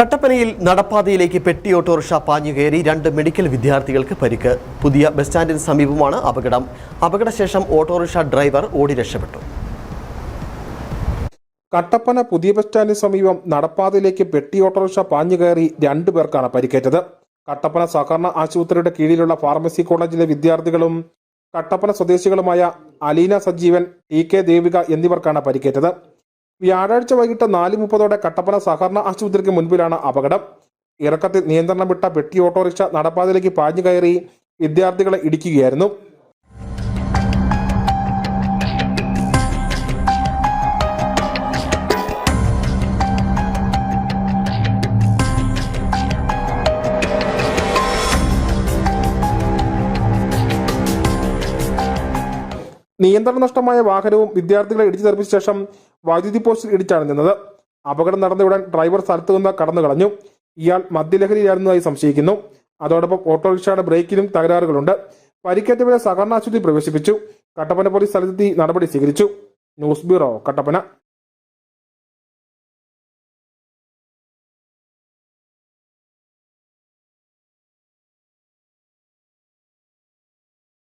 കട്ടപ്പനയിൽ നടപ്പാതയിലേക്ക് പെട്ടി ഓട്ടോറിക്ഷ പാഞ്ഞു കയറി രണ്ട് മെഡിക്കൽ വിദ്യാർത്ഥികൾക്ക് പരിക്ക്. പുതിയ ബസ് സ്റ്റാൻഡിന് സമീപമാണ് അപകടം. അപകടശേഷം ഓട്ടോറിക്ഷ ഡ്രൈവർ ഓടി രക്ഷപ്പെട്ടു. കട്ടപ്പന പുതിയ ബസ് സ്റ്റാൻഡിന് സമീപം നടപ്പാതയിലേക്ക് പെട്ടി ഓട്ടോറിക്ഷ പാഞ്ഞു കയറി രണ്ടു പേർക്കാണ് പരിക്കേറ്റത്. കട്ടപ്പന സഹകരണ ആശുപത്രിയുടെ കീഴിലുള്ള ഫാർമസി കോളേജിലെ വിദ്യാർത്ഥികളും കട്ടപ്പന സ്വദേശികളുമായ അലീന സജീവൻ ടി കെ ദേവിക എന്നിവർക്കാണ് പരിക്കേറ്റത്. വ്യാഴാഴ്ച വൈകിട്ട് നാല് മുപ്പതോടെ കട്ടപ്പന സഹകരണ ആശുപത്രിക്ക് മുൻപിലാണ് അപകടം. ഇറക്കത്തിൽ നിയന്ത്രണം വിട്ട പെട്ടി ഓട്ടോറിക്ഷ നടപ്പാതയിലേക്ക് പാഞ്ഞു കയറി വിദ്യാർത്ഥികളെ ഇടിക്കുകയായിരുന്നു. നിയന്ത്രണ നഷ്ടമായ വാഹനവും വിദ്യാർത്ഥികളെ ഇടിച്ചു തെറിപ്പിച്ച ശേഷം വൈദ്യുതി പോസ്റ്റിൽ ഇടിച്ചാണ് നിന്നത്. അപകടം നടന്നയുടൻ ഡ്രൈവർ സ്ഥലത്തു നിന്ന് കടന്നു കളഞ്ഞു. ഇയാൾ മദ്യലഹരിയിലായിരുന്നതായി സംശയിക്കുന്നു. അതോടൊപ്പം ഓട്ടോറിക്ഷയുടെ ബ്രേക്കിലും തകരാറുകളുണ്ട്. പരിക്കേറ്റവരെ സഹകരണ ആശുപത്രി പ്രവേശിപ്പിച്ചു. കട്ടപ്പന പോലീസ് സ്ഥലത്തെത്തി നടപടി സ്വീകരിച്ചു. News bureau Kattappana.